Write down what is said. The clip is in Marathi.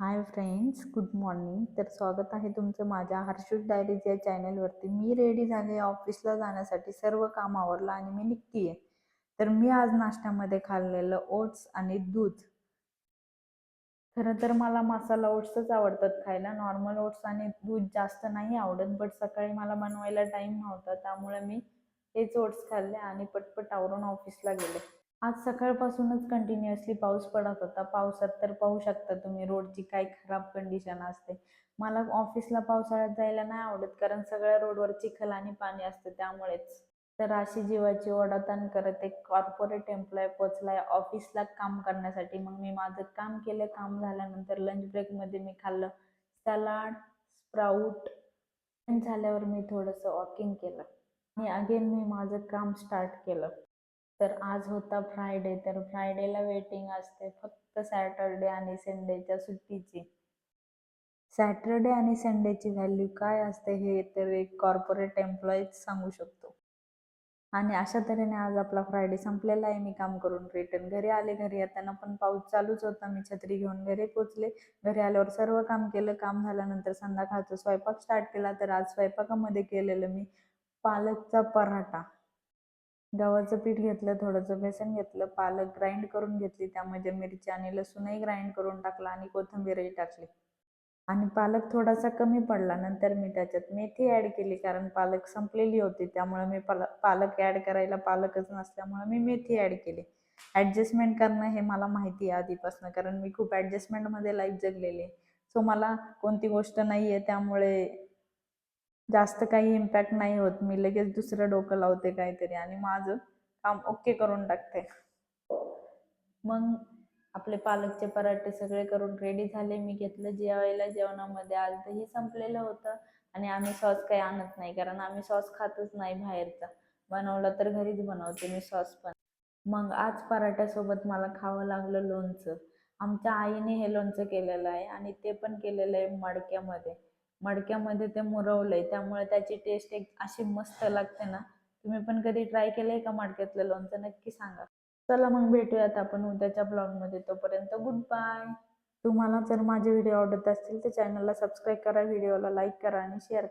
Hi friends good morning. तर स्वागत आहे तुमचं माझ्या हर्षूट डायरीज या चॅनलवरती. मी रेडी झाले ऑफिसला जाण्यासाठी सर्व काम आवरलं आणि मी निघती आहे तर मी आज नाश्त्यामध्ये खाल्लेलं ओट्स आणि दूध. खरं तर मला मसाला ओट्सच आवडतात खायला. नॉर्मल ओट्स आणि दूध जास्त नाही आवडत बट सकाळी मला बनवायला टाईम नव्हता त्यामुळे मी हेच ओट्स खाल्ले आणि पटपट आवरून ऑफिसला गेले. आज सकाळपासूनच कंटिन्युअसली पाऊस पडत होता. पावसात तर पाहू शकता तुम्ही रोडची काय खराब कंडिशन असते. मला ऑफिसला पावसाळ्यात जायला नाही आवडत कारण सगळ्या रोडवर चिखल आणि पाणी असतं त्यामुळेच. तर अशी जीवाची ओढाताण करत एक कॉर्पोरेट एम्प्लॉय पोचलाय ऑफिसला काम करण्यासाठी. मग मी माझं काम केलं काम झाल्यानंतर लंच ब्रेकमध्ये मी खाल्लं. सलाड स्प्राऊट झाल्यावर मी थोडंसं वॉकिंग केलं. आणि अगेन मी माझं काम स्टार्ट केलं. तर आज होता फ्रायडे तर फ्रायडेला वेटिंग असते. फक्त सॅटरडे आणि संडेच्या सुट्टीची. सॅटरडे आणि संडेची व्हॅल्यू काय असते हे तर एक कॉर्पोरेट एम्प्लॉईज सांगू शकतो. आणि अशा तऱ्हेने आज आपला फ्रायडे संपलेला आहे. मी काम करून रिटर्न घरी आले. घरी येताना पण पाऊस चालूच होता. मी छत्री घेऊन घरी पोचले घरी आल्यावर सर्व काम केलं. काम झाल्यानंतर संध्याकाळचा स्वयंपाक स्टार्ट केला. तर आज स्वयंपाकामध्ये केलेलं मी पालकचा पराठा. गव्हाचं पीठ घेतलं थोडंसं बेसन घेतलं पालक ग्राइंड करून घेतली त्यामध्ये मिरची आणि लसूणही ग्राइंड करून टाकला आणि कोथिंबीरही टाकली. आणि पालक थोडासा कमी पडला नंतर मी त्याच्यात मेथी ॲड केली कारण पालक संपलेली होती त्यामुळे मी पाल पालक ॲड करायला पालकच नसल्यामुळे मी मेथी ॲड केली. ॲडजस्टमेंट करणं हे मला माहिती आहे आधीपासून कारण मी खूप ॲडजस्टमेंटमध्ये लाईफ जगलेली आहे. सो मला कोणती गोष्ट नाही आहे त्यामुळे जास्त काही इम्पॅक्ट नाही होत. मी लगेच दुसरं डोकं लावते काहीतरी आणि माझं काम ओके करून टाकते. मग आपले पालकचे पराठे सगळे करून रेडी झाले. मी घेतलं जेवायला. जेवणामध्ये आज दही संपलेलं होतं आणि आम्ही सॉस काही आणत नाही कारण आम्ही सॉस खातच नाही बाहेरचा. बनवलं तर घरीच बनवते मी सॉस पण. मग आज पराठ्यासोबत मला खावं लागलं लोणचं. आमच्या आईने हे लोणचं केलेलं आहे आणि ते पण केलेलं आहे मडक्यामध्ये. मडक्यामध्ये ते मुरवलं आहे त्यामुळे त्याची टेस्ट एक अशी मस्त लागते ना. तुम्ही पण कधी ट्राय केलंय का मडक्यातलं लोणचं? नक्की सांगा. चला मग भेटूयात आपण उद्याच्या ब्लॉगमध्ये तोपर्यंत गुड बाय तुम्हाला जर माझे व्हिडिओ आवडत असतील तर चॅनलला सबस्क्राईब करा व्हिडिओला लाईक करा आणि शेअर करा.